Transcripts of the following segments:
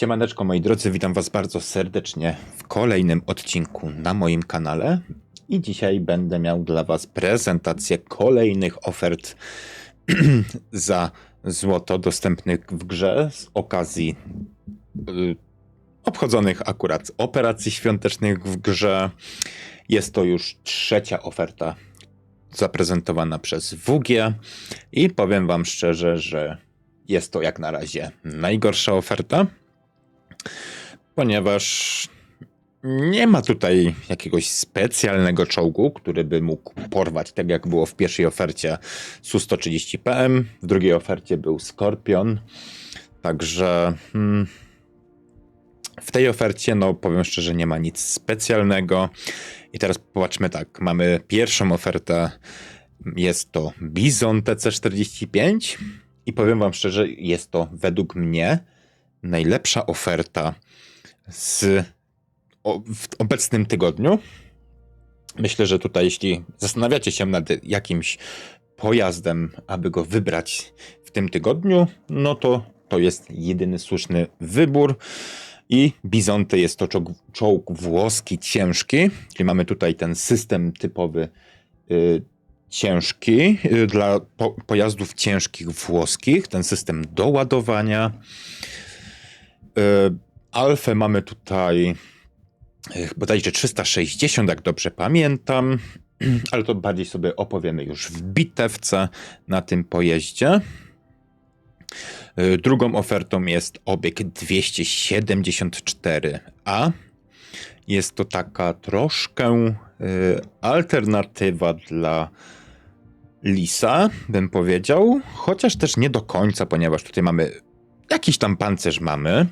Siemaneczko moi drodzy, witam was bardzo serdecznie w kolejnym odcinku na moim kanale. I dzisiaj będę miał dla was prezentację kolejnych ofert za złoto dostępnych w grze z okazji y, obchodzonych akurat operacji świątecznych w grze. Jest to już trzecia oferta zaprezentowana przez WG i powiem wam szczerze, że jest to jak na razie najgorsza oferta, ponieważ nie ma tutaj jakiegoś specjalnego czołgu, który by mógł porwać, tak jak było w pierwszej ofercie Su-130 PM, w drugiej ofercie był Skorpion, także hmm, w tej ofercie, no powiem szczerze, nie ma nic specjalnego. I teraz popatrzmy tak, mamy pierwszą ofertę, jest to Bizon TC45 i powiem wam szczerze, jest to według mnie najlepsza oferta z, o, w obecnym tygodniu. Myślę, że tutaj, jeśli zastanawiacie się nad jakimś pojazdem, aby go wybrać w tym tygodniu, no to to jest jedyny słuszny wybór. I Bizonte jest to czołg, czołg włoski ciężki, czyli mamy tutaj ten system typowy y, ciężki y, dla po, pojazdów ciężkich włoskich, ten system doładowania. Y, Alfę mamy tutaj y, bodajże 360, jak dobrze pamiętam, ale to bardziej sobie opowiemy już w bitewce na tym pojeździe. Y, Drugą ofertą jest obieg 274A. Jest to taka troszkę alternatywa dla Lisa, bym powiedział, chociaż też nie do końca, ponieważ tutaj mamy jakiś tam pancerz mamy.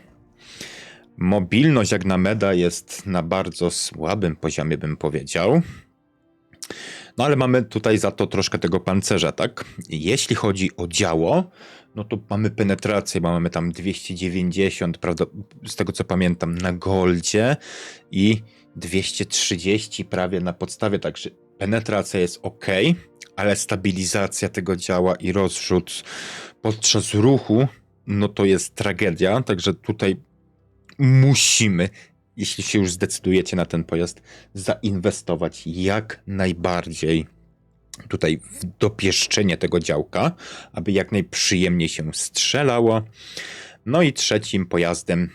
Mobilność jak na meda jest na bardzo słabym poziomie, bym powiedział. No ale mamy tutaj za to troszkę tego pancerza, tak? Jeśli chodzi o działo, no to mamy penetrację, mamy tam 290, prawda, z tego co pamiętam, na goldzie i 230 prawie na podstawie, także penetracja jest ok, ale stabilizacja tego działa i rozrzut podczas ruchu, no to jest tragedia, także tutaj musimy, jeśli się już zdecydujecie na ten pojazd, zainwestować jak najbardziej tutaj w dopieszczenie tego działka, aby jak najprzyjemniej się strzelało. No i trzecim pojazdem,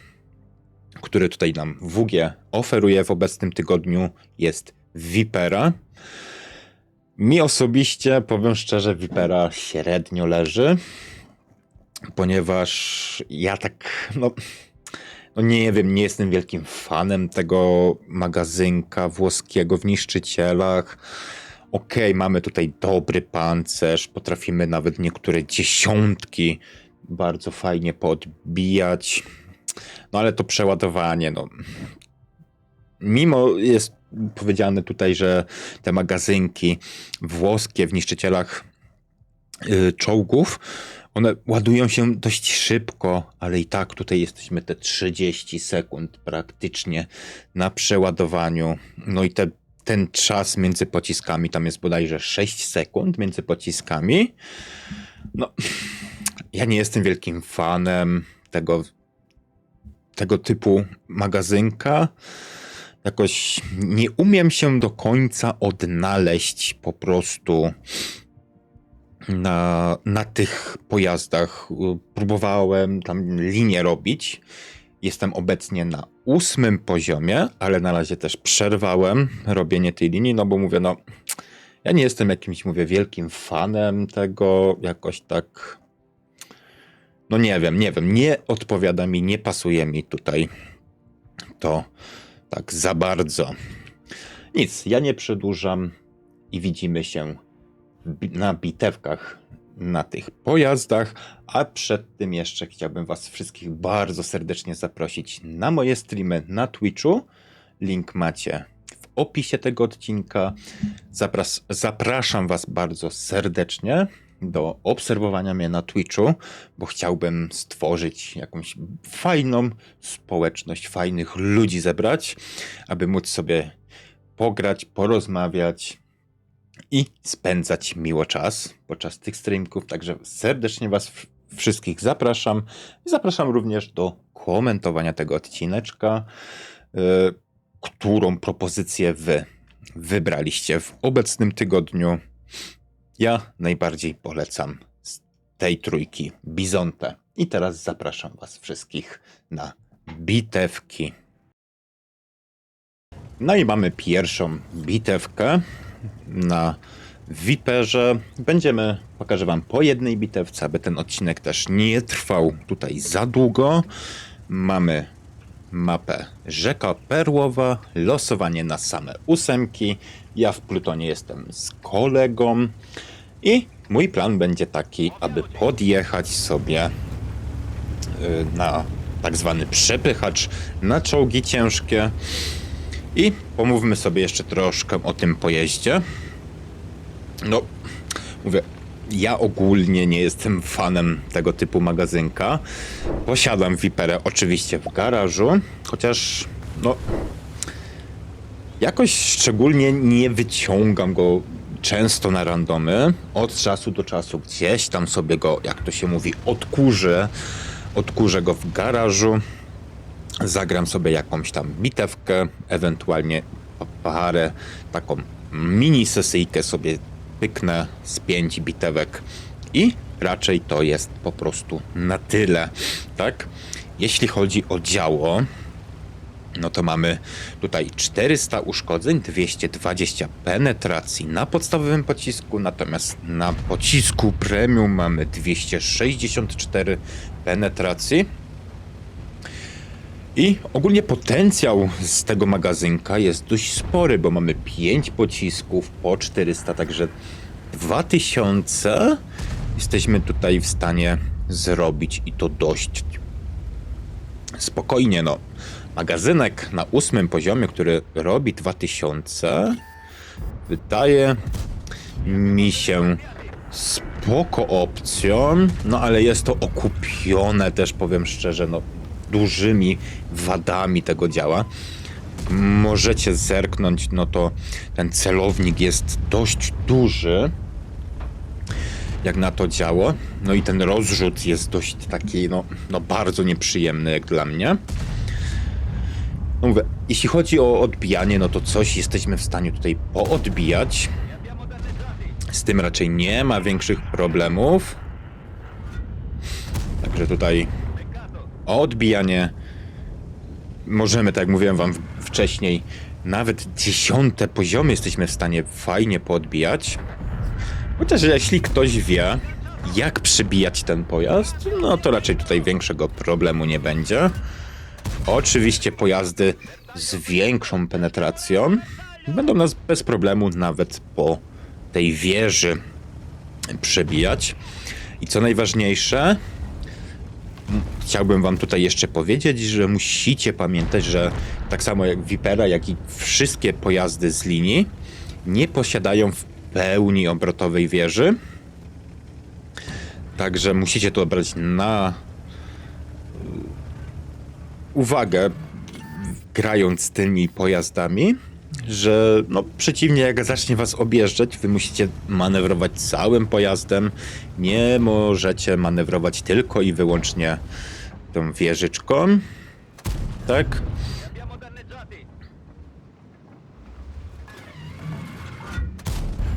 który tutaj nam WG oferuje w obecnym tygodniu jest Vipera. Mi osobiście, powiem szczerze, Vipera średnio leży, ponieważ ja tak, no, no nie wiem, nie jestem wielkim fanem tego magazynka włoskiego w niszczycielach. Okej, okay, mamy tutaj dobry pancerz, potrafimy nawet niektóre dziesiątki bardzo fajnie podbijać. No ale to przeładowanie, no. Mimo jest powiedziane tutaj, że te magazynki włoskie w niszczycielach yy, czołgów, one ładują się dość szybko, ale i tak tutaj jesteśmy te 30 sekund praktycznie na przeładowaniu. No i te ten czas między pociskami, tam jest bodajże 6 sekund między pociskami. No, ja nie jestem wielkim fanem tego, tego typu magazynka. Jakoś nie umiem się do końca odnaleźć po prostu na, na tych pojazdach. Próbowałem tam linię robić. Jestem obecnie na ósmym poziomie, ale na razie też przerwałem robienie tej linii, no bo mówię, no ja nie jestem jakimś, mówię, wielkim fanem tego, jakoś tak, no nie wiem, nie wiem, nie odpowiada mi, nie pasuje mi tutaj to tak za bardzo. Nic, ja nie przedłużam i widzimy się na bitewkach na tych pojazdach, a przed tym jeszcze chciałbym Was wszystkich bardzo serdecznie zaprosić na moje streamy na Twitchu. Link macie w opisie tego odcinka. Zapras zapraszam Was bardzo serdecznie do obserwowania mnie na Twitchu, bo chciałbym stworzyć jakąś fajną społeczność, fajnych ludzi zebrać, aby móc sobie pograć, porozmawiać, i spędzać miło czas podczas tych streamków. Także serdecznie Was wszystkich zapraszam. Zapraszam również do komentowania tego odcineczka, y, którą propozycję wy wybraliście w obecnym tygodniu. Ja najbardziej polecam z tej trójki Bizontę. I teraz zapraszam was wszystkich na bitewki. No i mamy pierwszą bitewkę na Viperze. Będziemy, pokażę wam po jednej bitewce, aby ten odcinek też nie trwał tutaj za długo. Mamy mapę Rzeka Perłowa, losowanie na same ósemki. Ja w Plutonie jestem z kolegą i mój plan będzie taki, aby podjechać sobie y, na tak zwany przepychacz na czołgi ciężkie i pomówmy sobie jeszcze troszkę o tym pojeździe. No, mówię, ja ogólnie nie jestem fanem tego typu magazynka. Posiadam Viperę oczywiście w garażu, chociaż no jakoś szczególnie nie wyciągam go często na randomy. Od czasu do czasu gdzieś tam sobie go, jak to się mówi, odkurzę. Odkurzę go w garażu. Zagram sobie jakąś tam bitewkę, ewentualnie parę, taką mini sesyjkę sobie pyknę z pięć bitewek i raczej to jest po prostu na tyle, tak? Jeśli chodzi o działo, no to mamy tutaj 400 uszkodzeń, 220 penetracji na podstawowym pocisku, natomiast na pocisku premium mamy 264 penetracji. I ogólnie potencjał z tego magazynka jest dość spory, bo mamy 5 pocisków po 400, także 2000 jesteśmy tutaj w stanie zrobić i to dość spokojnie. No, magazynek na ósmym poziomie, który robi 2000, wydaje mi się spoko opcją, no ale jest to okupione też, powiem szczerze, no dużymi wadami tego działa. Możecie zerknąć, no to ten celownik jest dość duży, jak na to działo. No i ten rozrzut jest dość taki, no, no bardzo nieprzyjemny jak dla mnie. No mówię, jeśli chodzi o odbijanie, no to coś jesteśmy w stanie tutaj poodbijać. Z tym raczej nie ma większych problemów. Także tutaj odbijanie możemy, tak jak mówiłem wam wcześniej, nawet dziesiąte poziomy jesteśmy w stanie fajnie poodbijać. Chociaż jeśli ktoś wie, jak przybijać ten pojazd, no to raczej tutaj większego problemu nie będzie. Oczywiście pojazdy z większą penetracją będą nas bez problemu nawet po tej wieży przebijać. I co najważniejsze, chciałbym wam tutaj jeszcze powiedzieć, że musicie pamiętać, że tak samo jak Vipera, jak i wszystkie pojazdy z linii nie posiadają w pełni obrotowej wieży. Także musicie to brać na y, uwagę, grając tymi pojazdami, że no przeciwnie jak zacznie was objeżdżać, wy musicie manewrować całym pojazdem, nie możecie manewrować tylko i wyłącznie tą wieżyczką, tak?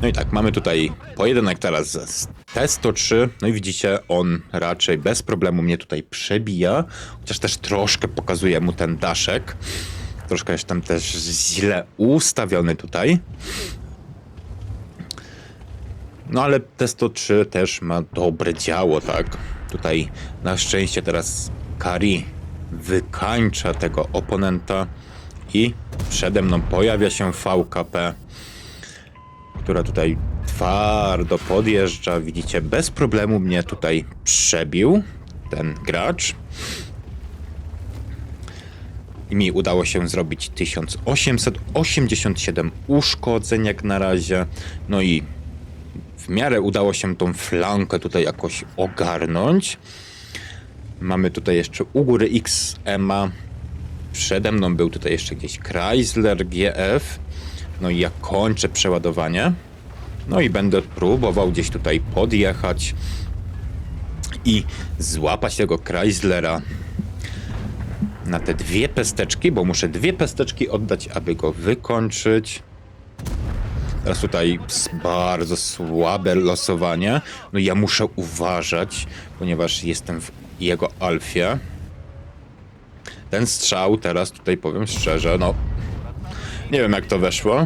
No i tak, mamy tutaj pojedynek teraz z T103, no i widzicie, on raczej bez problemu mnie tutaj przebija, chociaż też troszkę pokazuje mu ten daszek. Troszkę jest tam też źle ustawiony tutaj. No ale T103 też ma dobre działo, tak? Tutaj na szczęście teraz Kari wykańcza tego oponenta i przede mną pojawia się VKP, która tutaj twardo podjeżdża. Widzicie, bez problemu mnie tutaj przebił ten gracz. Mi udało się zrobić 1887 uszkodzeń jak na razie. No i w miarę udało się tą flankę tutaj jakoś ogarnąć. Mamy tutaj jeszcze u góry XMA. Przede mną był tutaj jeszcze gdzieś Chrysler GF. No i ja kończę przeładowanie. No i będę próbował gdzieś tutaj podjechać i złapać tego Chryslera na te dwie pesteczki, bo muszę dwie pesteczki oddać, aby go wykończyć. Teraz tutaj bardzo słabe losowanie. No ja muszę uważać, ponieważ jestem w jego alfie. Ten strzał teraz tutaj powiem szczerze, no nie wiem jak to weszło,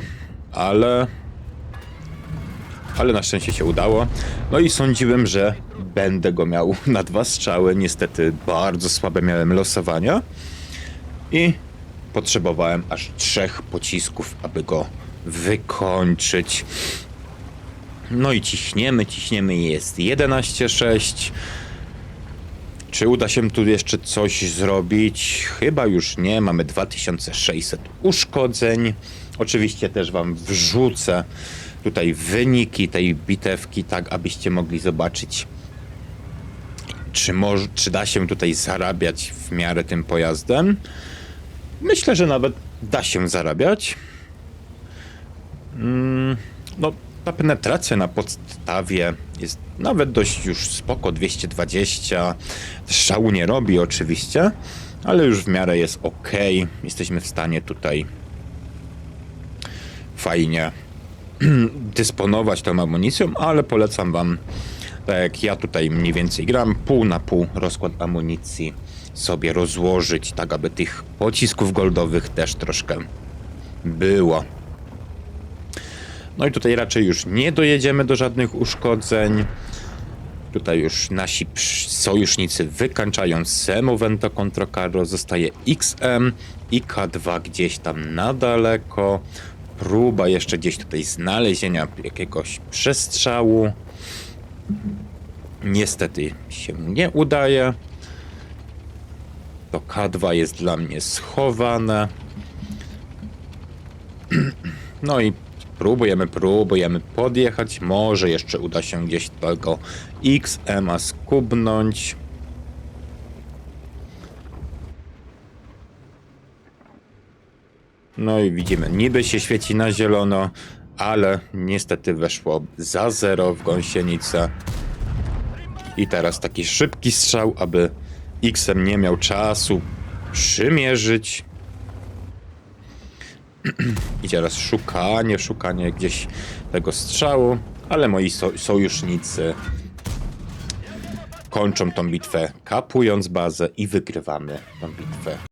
ale ale na szczęście się udało. No i sądziłem, że będę go miał na dwa strzały. Niestety bardzo słabe miałem losowania i potrzebowałem aż trzech pocisków, aby go wykończyć. No i ciśniemy, ciśniemy, jest 11,6. Czy uda się tu jeszcze coś zrobić? Chyba już nie. Mamy 2600 uszkodzeń. Oczywiście też Wam wrzucę tutaj wyniki tej bitewki, tak abyście mogli zobaczyć, czy, moż, czy da się tutaj zarabiać w miarę tym pojazdem. Myślę, że nawet da się zarabiać. Mm, no, ta penetracja na podstawie jest nawet dość już spoko, 220. Szału nie robi oczywiście, ale już w miarę jest ok. Jesteśmy w stanie tutaj fajnie dysponować tą amunicją, ale polecam wam, tak jak ja tutaj mniej więcej gram, pół na pół rozkład amunicji sobie rozłożyć, tak aby tych pocisków goldowych też troszkę było. No i tutaj raczej już nie dojedziemy do żadnych uszkodzeń. Tutaj już nasi sojusznicy wykańczają Semovento Carro, zostaje XM i K2 gdzieś tam na daleko. Próba jeszcze gdzieś tutaj znalezienia jakiegoś przestrzału. Niestety się nie udaje. To K2 jest dla mnie schowane. No i próbujemy, próbujemy podjechać. Może jeszcze uda się gdzieś tego XM skubnąć. No i widzimy, niby się świeci na zielono, ale niestety weszło za zero w gąsienicę. I teraz taki szybki strzał, aby XM nie miał czasu przymierzyć. I teraz szukanie, szukanie gdzieś tego strzału, ale moi so sojusznicy kończą tą bitwę, kapując bazę i wygrywamy tą bitwę.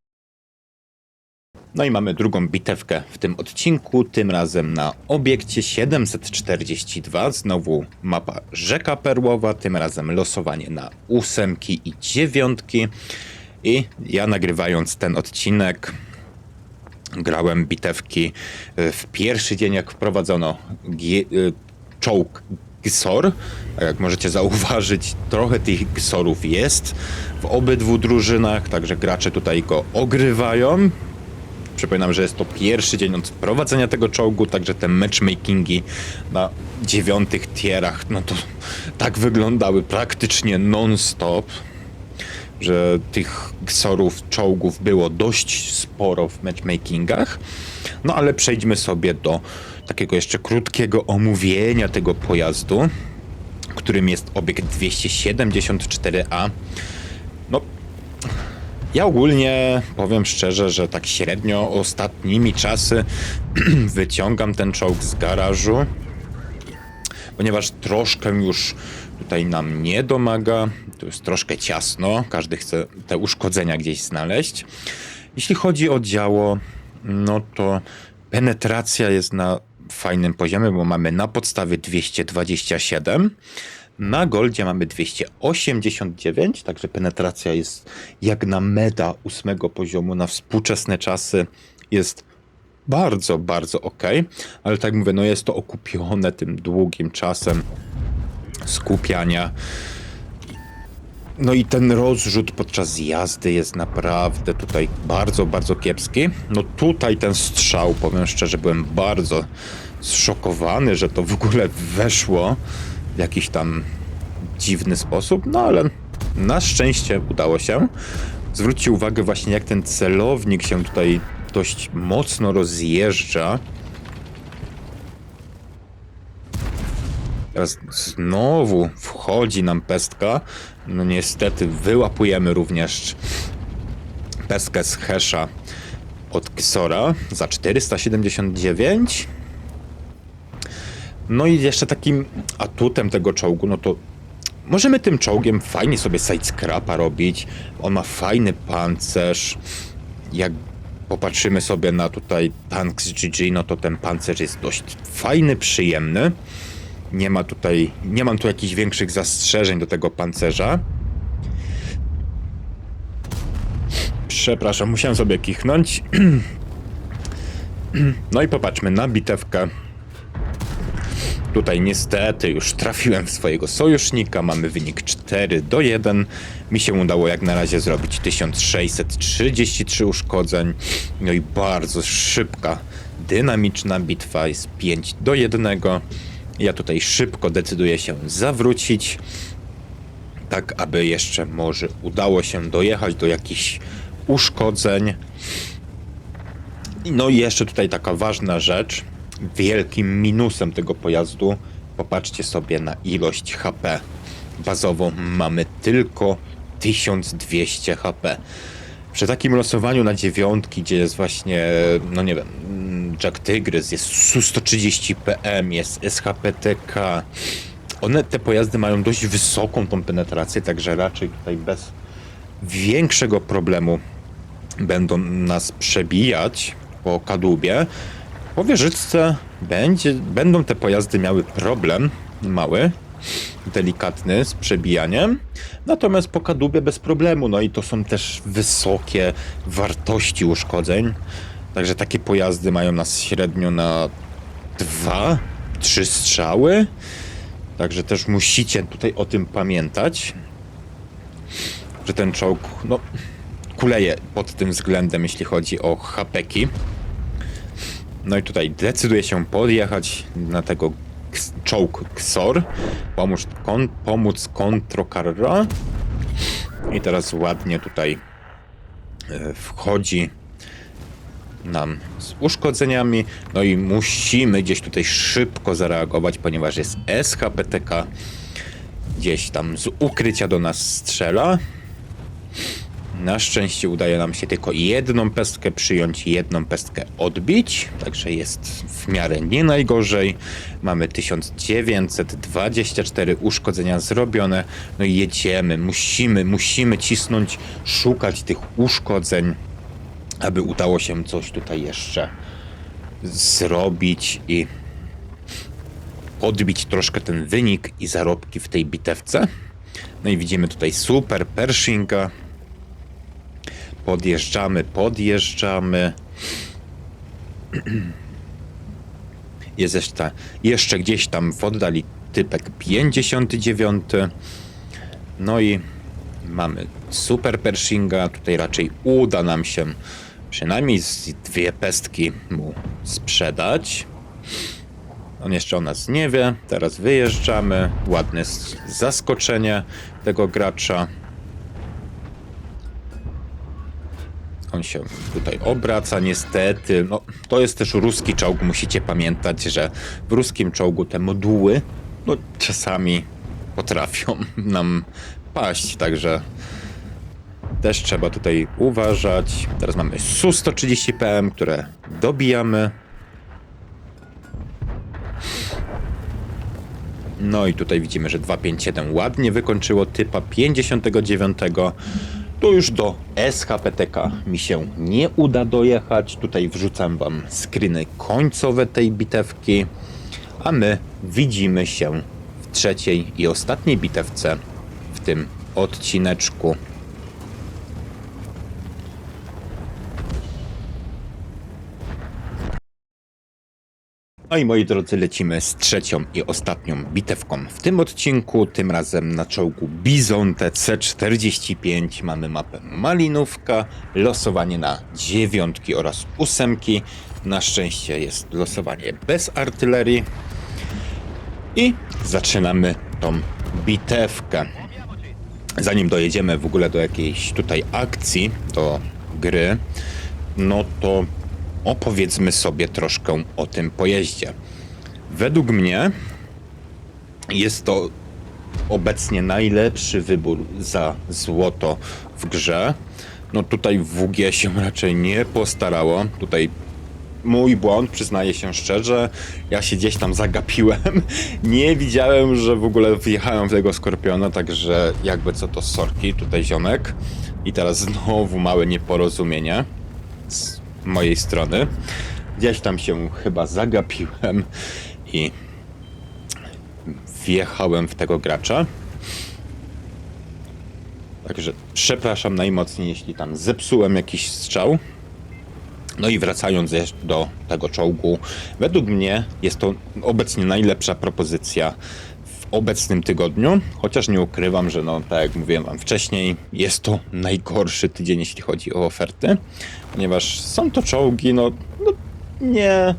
No i mamy drugą bitewkę w tym odcinku, tym razem na obiekcie 742, znowu mapa Rzeka Perłowa, tym razem losowanie na ósemki i dziewiątki. I ja nagrywając ten odcinek grałem bitewki w pierwszy dzień, jak wprowadzono e, czołg GSOR. Jak możecie zauważyć, trochę tych GSORów jest w obydwu drużynach, także gracze tutaj go ogrywają. Przypominam, że jest to pierwszy dzień od wprowadzenia tego czołgu, także te matchmakingi na dziewiątych tierach, no to tak wyglądały praktycznie non-stop że tych ksorów, czołgów było dość sporo w matchmakingach. No ale przejdźmy sobie do takiego jeszcze krótkiego omówienia tego pojazdu, którym jest obiekt 274A. Ja ogólnie powiem szczerze, że tak średnio ostatnimi czasy wyciągam ten czołg z garażu, ponieważ troszkę już tutaj nam nie domaga. Tu jest troszkę ciasno, każdy chce te uszkodzenia gdzieś znaleźć. Jeśli chodzi o działo, no to penetracja jest na fajnym poziomie, bo mamy na podstawie 227. Na Goldzie mamy 289, także penetracja jest jak na meda ósmego poziomu na współczesne czasy jest bardzo, bardzo ok, ale tak mówię, no jest to okupione tym długim czasem skupiania. No i ten rozrzut podczas jazdy jest naprawdę tutaj bardzo, bardzo kiepski. No tutaj ten strzał, powiem szczerze, byłem bardzo zszokowany, że to w ogóle weszło w jakiś tam dziwny sposób, no ale na szczęście udało się. Zwróćcie uwagę właśnie jak ten celownik się tutaj dość mocno rozjeżdża. Teraz znowu wchodzi nam pestka. No niestety wyłapujemy również pestkę z Hesha od Ksora za 479. No i jeszcze takim atutem tego czołgu, no to możemy tym czołgiem fajnie sobie sidescrapa robić. On ma fajny pancerz. Jak popatrzymy sobie na tutaj tank z GG, no to ten pancerz jest dość fajny, przyjemny. Nie ma tutaj, nie mam tu jakichś większych zastrzeżeń do tego pancerza. Przepraszam, musiałem sobie kichnąć. No i popatrzmy na bitewkę. Tutaj niestety już trafiłem w swojego sojusznika. Mamy wynik 4 do 1. Mi się udało jak na razie zrobić 1633 uszkodzeń. No i bardzo szybka, dynamiczna bitwa jest 5 do 1. Ja tutaj szybko decyduję się zawrócić. Tak, aby jeszcze może udało się dojechać do jakichś uszkodzeń. No i jeszcze tutaj taka ważna rzecz. Wielkim minusem tego pojazdu, popatrzcie sobie na ilość HP. Bazową mamy tylko 1200 HP. Przy takim losowaniu na dziewiątki, gdzie jest właśnie, no nie wiem, Jack Tygrys, jest Su-130 PM, jest SHPTK. One, te pojazdy mają dość wysoką tą penetrację, także raczej tutaj bez większego problemu będą nas przebijać po kadłubie. Po wieżyczce będzie, będą te pojazdy miały problem mały, delikatny z przebijaniem, natomiast po kadłubie bez problemu. No i to są też wysokie wartości uszkodzeń, także takie pojazdy mają nas średnio na dwa, trzy strzały. Także też musicie tutaj o tym pamiętać, że ten czołg, no, kuleje pod tym względem, jeśli chodzi o hapeki. No i tutaj decyduje się podjechać na tego czołg Ksor, pomóc, kon, pomóc. I teraz ładnie tutaj e, wchodzi nam z uszkodzeniami. No i musimy gdzieś tutaj szybko zareagować, ponieważ jest SHPTK. Gdzieś tam z ukrycia do nas strzela. Na szczęście udaje nam się tylko jedną pestkę przyjąć jedną pestkę odbić, także jest w miarę nie najgorzej. Mamy 1924 uszkodzenia zrobione, no i jedziemy, musimy, musimy cisnąć, szukać tych uszkodzeń, aby udało się coś tutaj jeszcze zrobić i odbić troszkę ten wynik i zarobki w tej bitewce. No i widzimy tutaj super Pershinga, Podjeżdżamy, podjeżdżamy. Jest jeszcze, jeszcze gdzieś tam w oddali typek 59. No i mamy super Pershinga. Tutaj raczej uda nam się przynajmniej dwie pestki mu sprzedać. On jeszcze o nas nie wie. Teraz wyjeżdżamy. Ładne zaskoczenie tego gracza. On się tutaj obraca, niestety. No, to jest też ruski czołg. Musicie pamiętać, że w ruskim czołgu te moduły no, czasami potrafią nam paść, także też trzeba tutaj uważać. Teraz mamy Su-130 PM, które dobijamy. No i tutaj widzimy, że 257 ładnie wykończyło typa 59. Tu już do SHPTK mi się nie uda dojechać. Tutaj wrzucam wam screeny końcowe tej bitewki. A my widzimy się w trzeciej i ostatniej bitewce w tym odcineczku. No i moi drodzy, lecimy z trzecią i ostatnią bitewką w tym odcinku. Tym razem na czołgu Bizon TC45 mamy mapę Malinówka, losowanie na dziewiątki oraz ósemki. Na szczęście jest losowanie bez artylerii. I zaczynamy tą bitewkę. Zanim dojedziemy w ogóle do jakiejś tutaj akcji, do gry, no to opowiedzmy sobie troszkę o tym pojeździe. Według mnie Jest to obecnie najlepszy wybór za złoto w grze. No tutaj WG się raczej nie postarało. Tutaj mój błąd, przyznaję się szczerze. Ja się gdzieś tam zagapiłem. Nie widziałem, że w ogóle wjechałem w tego skorpiona, także jakby co to sorki, tutaj ziomek. I teraz znowu małe nieporozumienie mojej strony. Gdzieś tam się chyba zagapiłem i wjechałem w tego gracza. Także przepraszam najmocniej, jeśli tam zepsułem jakiś strzał. No i wracając do tego czołgu, według mnie jest to obecnie najlepsza propozycja obecnym tygodniu, chociaż nie ukrywam, że no tak jak mówiłem wam wcześniej, jest to najgorszy tydzień, jeśli chodzi o oferty, ponieważ są to czołgi, no, no nie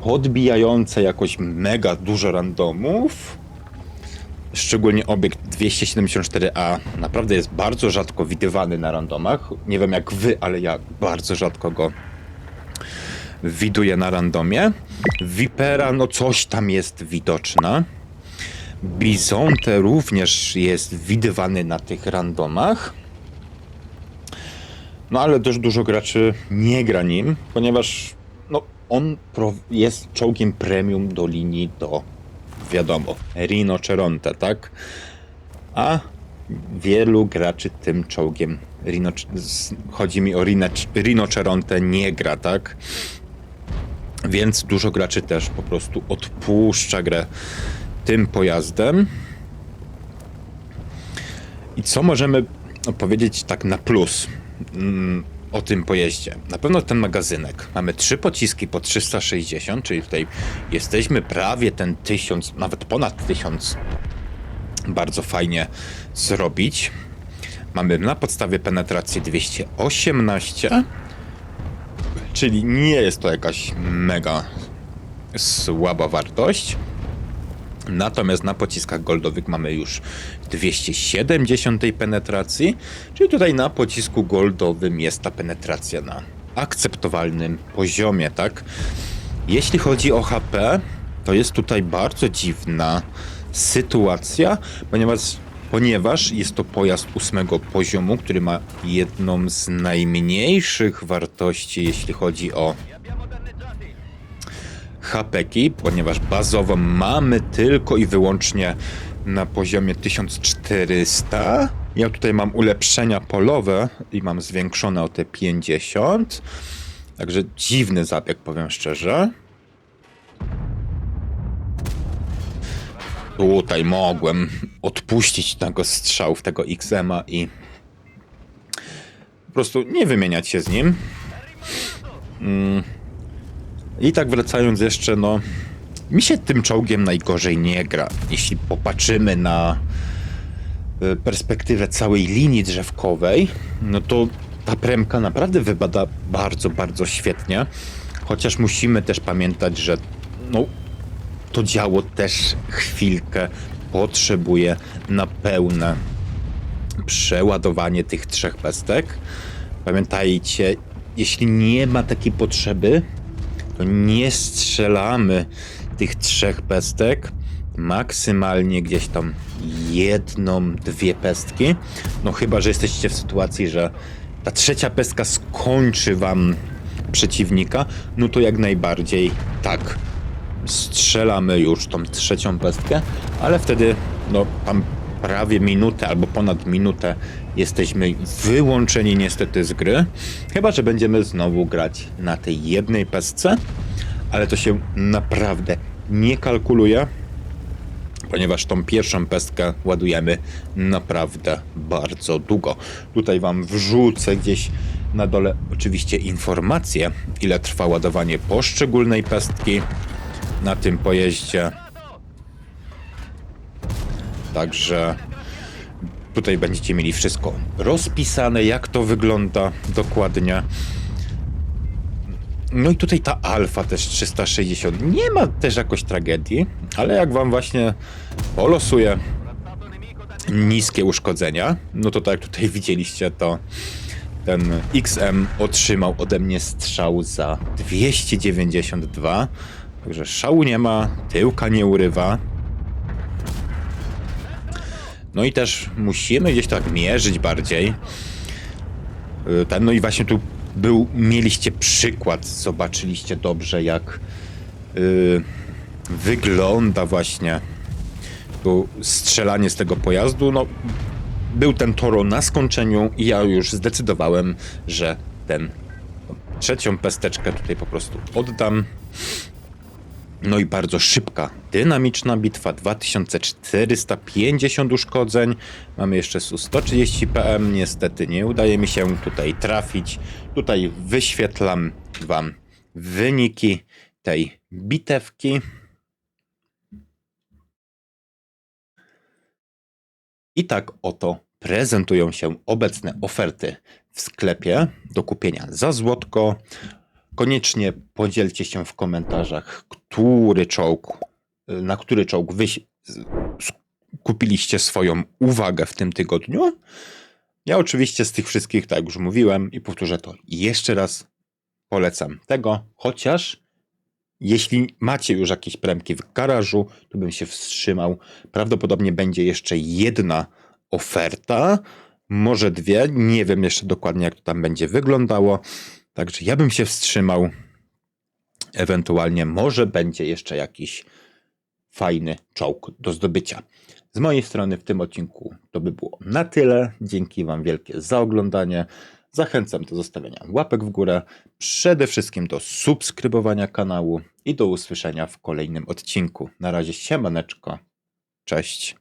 podbijające jakoś mega dużo randomów, Szczególnie obiekt 274A naprawdę jest bardzo rzadko widywany na randomach. Nie wiem jak wy, ale ja bardzo rzadko go widuję na randomie. Vipera, no coś tam jest widoczne. Bizonte również jest widywany na tych randomach. No ale też dużo graczy nie gra nim, ponieważ no, on jest czołgiem premium do linii do wiadomo, Rinoceronte, tak? A wielu graczy tym czołgiem Rino, chodzi mi o Rinoceronte nie gra, tak? Więc dużo graczy też po prostu odpuszcza grę tym pojazdem. I co możemy powiedzieć tak na plus mm, o tym pojeździe? Na pewno ten magazynek. Mamy trzy pociski po 360, czyli tutaj jesteśmy prawie ten 1000, nawet ponad 1000 bardzo fajnie zrobić. Mamy na podstawie penetracji 218, czyli nie jest to jakaś mega słaba wartość. Natomiast na pociskach goldowych mamy już 270 penetracji, czyli tutaj na pocisku goldowym jest ta penetracja na akceptowalnym poziomie, tak? Jeśli chodzi o HP, to jest tutaj bardzo dziwna sytuacja, ponieważ, ponieważ jest to pojazd ósmego poziomu, który ma jedną z najmniejszych wartości, jeśli chodzi o hapeki, ponieważ bazowo mamy tylko i wyłącznie na poziomie 1400. Ja tutaj mam ulepszenia polowe i mam zwiększone o te 50. Także dziwny zabieg, powiem szczerze. Tutaj mogłem odpuścić tego strzału tego XM-a i po prostu nie wymieniać się z nim. I tak wracając jeszcze, no. Mi się tym czołgiem najgorzej nie gra. Jeśli popatrzymy na y, perspektywę całej linii drzewkowej, no to ta premka naprawdę wypada bardzo, bardzo świetnie. Chociaż musimy też pamiętać, że no, to działo też chwilkę potrzebuje na pełne przeładowanie tych trzech pestek. Pamiętajcie, jeśli nie ma takiej potrzeby, to nie strzelamy tych trzech pestek. Maksymalnie gdzieś tam jedną, dwie pestki. No chyba, że jesteście w sytuacji, że ta trzecia pestka skończy wam przeciwnika, no to jak najbardziej tak. Strzelamy już tą trzecią pestkę, ale wtedy no tam prawie minutę albo ponad minutę jesteśmy wyłączeni niestety z gry. Chyba, że będziemy znowu grać na tej jednej pestce, ale to się naprawdę nie kalkuluje, ponieważ tą pierwszą pestkę ładujemy naprawdę bardzo długo. Tutaj Wam wrzucę gdzieś na dole oczywiście informacje, ile trwa ładowanie poszczególnej pestki na tym pojeździe. Także tutaj będziecie mieli wszystko rozpisane, jak to wygląda dokładnie. No i tutaj ta alfa też 360. Nie ma też jakoś tragedii, ale jak wam właśnie polosuje niskie uszkodzenia, no to tak jak tutaj widzieliście, to ten XM otrzymał ode mnie strzał za 292. Także szału nie ma, tyłka nie urywa. No i też musimy gdzieś tak mierzyć bardziej. Y, Ten, no i właśnie tu był, mieliście przykład, zobaczyliście dobrze jak y, wygląda właśnie to strzelanie z tego pojazdu. No, był ten toro na skończeniu i ja już zdecydowałem, że ten trzecią pesteczkę tutaj po prostu oddam. No i bardzo szybka, dynamiczna bitwa, 2450 uszkodzeń. Mamy jeszcze Su-130 PM, niestety nie udaje mi się tutaj trafić. Tutaj wyświetlam wam wyniki tej bitewki. I tak oto prezentują się obecne oferty w sklepie do kupienia za złotko. Koniecznie podzielcie się w komentarzach, który czołg, na który czołg wy s- kupiliście swoją uwagę w tym tygodniu. Ja oczywiście z tych wszystkich, tak jak już mówiłem i powtórzę to jeszcze raz, polecam tego, chociaż jeśli macie już jakieś premki w garażu, to bym się wstrzymał. Prawdopodobnie będzie jeszcze jedna oferta, może dwie. Nie wiem jeszcze dokładnie, jak to tam będzie wyglądało. Także ja bym się wstrzymał. Ewentualnie może będzie jeszcze jakiś fajny czołg do zdobycia. Z mojej strony w tym odcinku to by było na tyle. Dzięki Wam wielkie za oglądanie. Zachęcam do zostawiania łapek w górę, przede wszystkim do subskrybowania kanału i do usłyszenia w kolejnym odcinku. Na razie siemaneczko. Cześć.